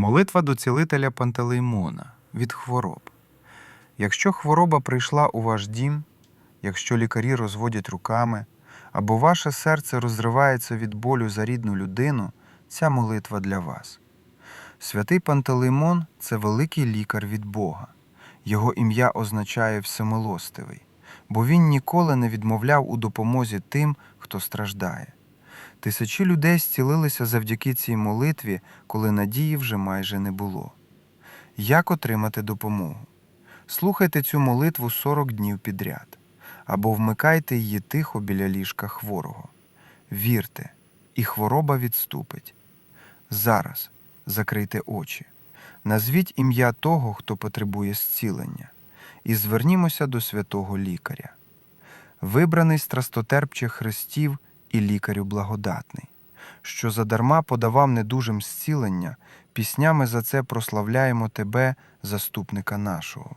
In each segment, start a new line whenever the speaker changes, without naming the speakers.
Молитва до цілителя Пантелеймона від хвороб. Якщо хвороба прийшла у ваш дім, якщо лікарі розводять руками, або ваше серце розривається від болю за рідну людину, ця молитва для вас. Святий Пантелеймон це великий лікар від Бога. Його ім'я означає всемилостивий, бо він ніколи не відмовляв у допомозі тим, хто страждає. Тисячі людей зцілилися завдяки цій молитві, коли надії вже майже не було. Як отримати допомогу? Слухайте цю молитву 40 днів підряд, або вмикайте її тихо біля ліжка хворого. Вірте, і хвороба відступить. Зараз закрийте очі, назвіть ім'я того, хто потребує зцілення, і звернімося до святого лікаря. Вибраний страстотерпчих хрестів і лікарю благодатний, що задарма подавав недужим зцілення, піснями за це прославляємо Тебе, заступника нашого.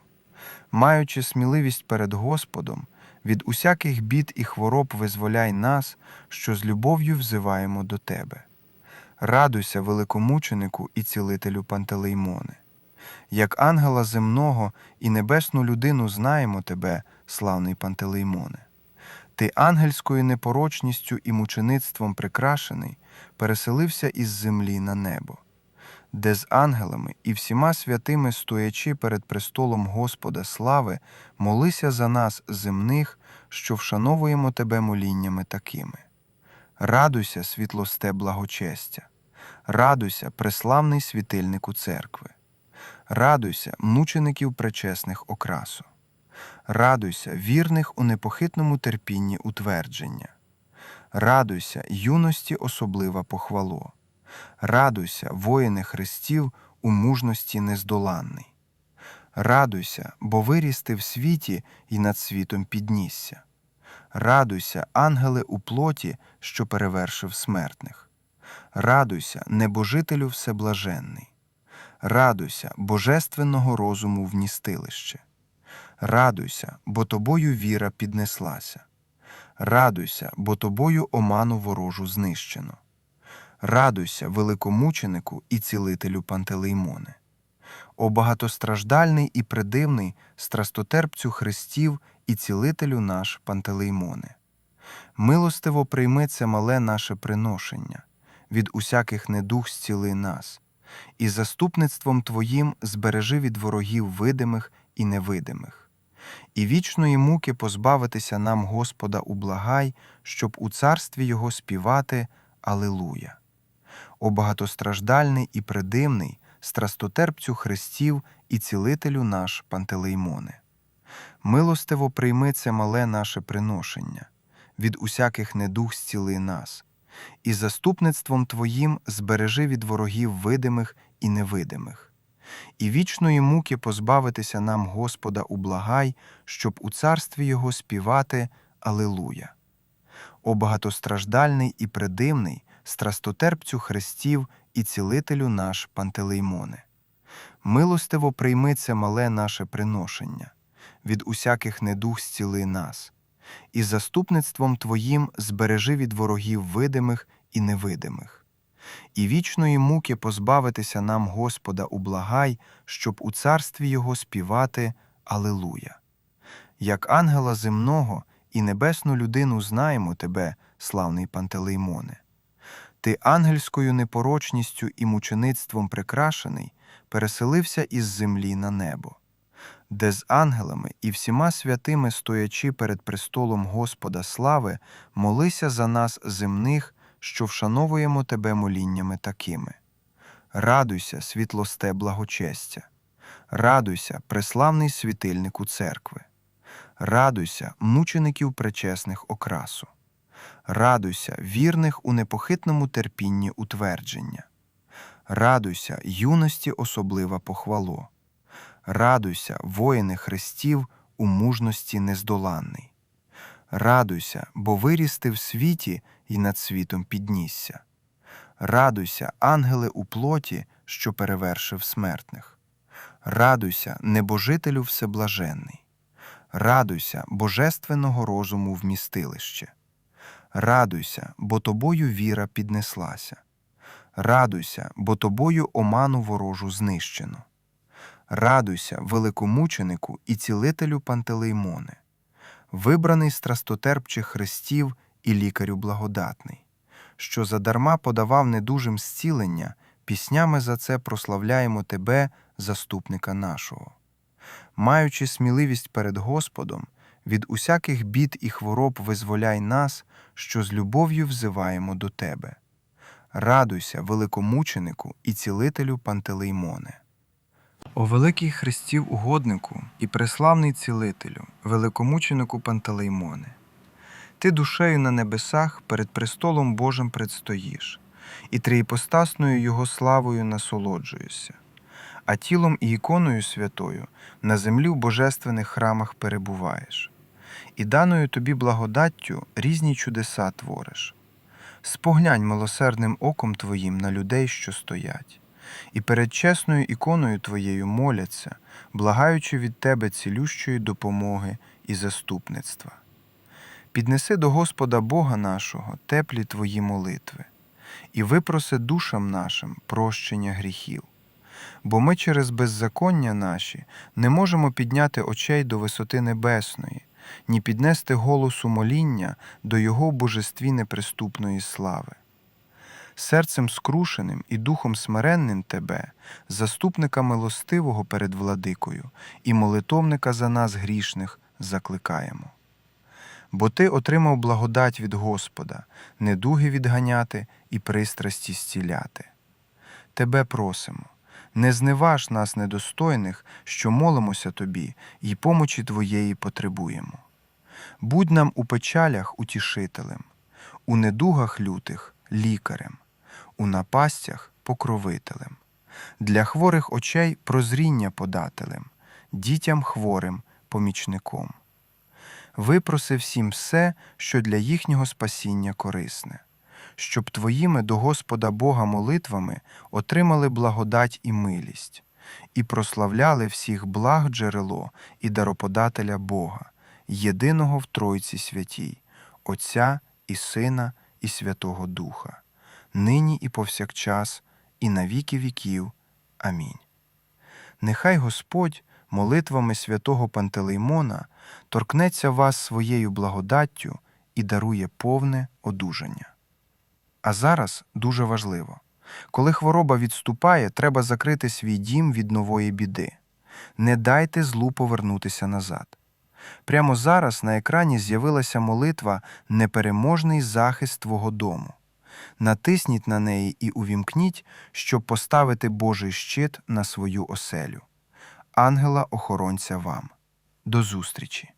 Маючи сміливість перед Господом, від усяких бід і хвороб визволяй нас, що з любов'ю взиваємо до Тебе. Радуйся, великомученику і цілителю Пантелеймоне. Як ангела земного і небесну людину знаємо Тебе, славний Пантелеймоне. Ти ангельською непорочністю і мучеництвом прикрашений, переселився із землі на небо, де з ангелами і всіма святими, стоячи перед престолом Господа слави, молися за нас земних, що вшановуємо тебе моліннями такими. Радуйся, світлосте благочестя, радуйся, преславний світильнику церкви, радуйся, мучеників пречесних окрасу. Радуйся, вірних у непохитному терпінні утвердження. Радуйся, юності особлива похвало. Радуйся, воїни Христів у мужності нездоланний. Радуйся, бо виріс ти в світі і над світом піднісся. Радуйся, ангеле у плоті, що перевершив смертних. Радуйся, небожителю всеблаженний. Радуйся, божественного розуму вмістилище. Радуйся, бо тобою віра піднеслася. Радуйся, бо тобою оману ворожу знищено. Радуйся, великомученику і цілителю Пантелеймоне. О багатостраждальний і придивний страстотерпцю Христів і цілителю наш Пантелеймоне. Милостиво прийми це мале наше приношення, від усяких недух зціли нас, і заступництвом Твоїм збережи від ворогів видимих і невидимих. І вічної муки позбавитися нам Господа ублагай, щоб у царстві Його співати Алилуя. О багатостраждальний і придивний, страстотерпцю Христів і цілителю наш Пантелеймоне. Милостиво прийми це мале наше приношення, від усяких недух зціли нас, і заступництвом Твоїм збережи від ворогів видимих і невидимих і вічної муки позбавитися нам Господа ублагай, щоб у царстві Його співати Алилуя. О багатостраждальний і придивний, страстотерпцю Христів і цілителю наш Пантелеймоне. Милостиво прийми це мале наше приношення, від усяких недух зціли нас, і заступництвом Твоїм збережи від ворогів видимих і невидимих і вічної муки позбавитися нам Господа ублагай, щоб у царстві Його співати Алилуя. Як ангела земного і небесну людину знаємо Тебе, славний Пантелеймоне. Ти ангельською непорочністю і мучеництвом прикрашений, переселився із землі на небо, де з ангелами і всіма святими, стоячи перед престолом Господа слави, молися за нас земних що вшановуємо тебе моліннями такими. Радуйся, світлосте благочестя, радуйся, преславний світильнику церкви, радуйся, мучеників пречесних окрасу, радуйся, вірних у непохитному терпінні утвердження, радуйся, юності особлива похвало, радуйся, воїни Христів у мужності нездоланний. Радуйся, бо виріс ти в світі і над світом піднісся. Радуйся, ангеле у плоті, що перевершив смертних. Радуйся, небожителю всеблаженний. Радуйся, божественного розуму вмістилище. Радуйся, бо тобою віра піднеслася. Радуйся, бо тобою оману ворожу знищено. Радуйся, великомученику і цілителю Пантелеймоне, вибраний страстотерпчих хрестів і лікарю благодатний, що задарма подавав недужим зцілення, піснями за це прославляємо тебе, заступника нашого. Маючи сміливість перед Господом, від усяких бід і хвороб визволяй нас, що з любов'ю взиваємо до тебе. Радуйся, великомученику і цілителю Пантелеймоне. О великий Христів угоднику і преславний цілителю, великомученику Пантелеймоне, ти душею на небесах перед престолом Божим предстоїш, і триіпостасною Його славою насолоджуєшся, а тілом і іконою святою на землі в божественних храмах перебуваєш, і даною тобі благодаттю різні чудеса твориш. Споглянь милосердним оком твоїм на людей, що стоять, і перед чесною іконою твоєю моляться, благаючи від тебе цілющої допомоги і заступництва. Піднеси до Господа Бога нашого теплі твої молитви, і випроси душам нашим прощення гріхів. Бо ми через беззаконня наші не можемо підняти очей до висоти небесної, ні піднести голосу моління до Його божестві неприступної слави. Серцем скрушеним і духом смиренним Тебе, заступника милостивого перед владикою і молитовника за нас грішних, закликаємо. Бо Ти отримав благодать від Господа, недуги відганяти і пристрасті зціляти. Тебе просимо, не зневаж нас недостойних, що молимося Тобі і помочі Твоєї потребуємо. Будь нам у печалях утішителем, у недугах лютих лікарем, у напастях покровителем, для хворих очей прозріння подателем, дітям хворим помічником. Випроси всім все, що для їхнього спасіння корисне, щоб твоїми до Господа Бога молитвами отримали благодать і милість, і прославляли всіх благ джерело і дароподателя Бога, єдиного в Тройці святій, Отця і Сина і Святого Духа, нині і повсякчас, і на віки віків. Амінь. Нехай Господь молитвами святого Пантелеймона торкнеться вас своєю благодаттю і дарує повне одужання. А зараз дуже важливо. Коли хвороба відступає, треба закрити свій дім від нової біди. Не дайте злу повернутися назад. Прямо зараз на екрані з'явилася молитва Непереможний захист твого дому. Натисніть на неї і увімкніть, щоб поставити Божий щит на свою оселю. Ангела-охоронця вам. До зустрічі!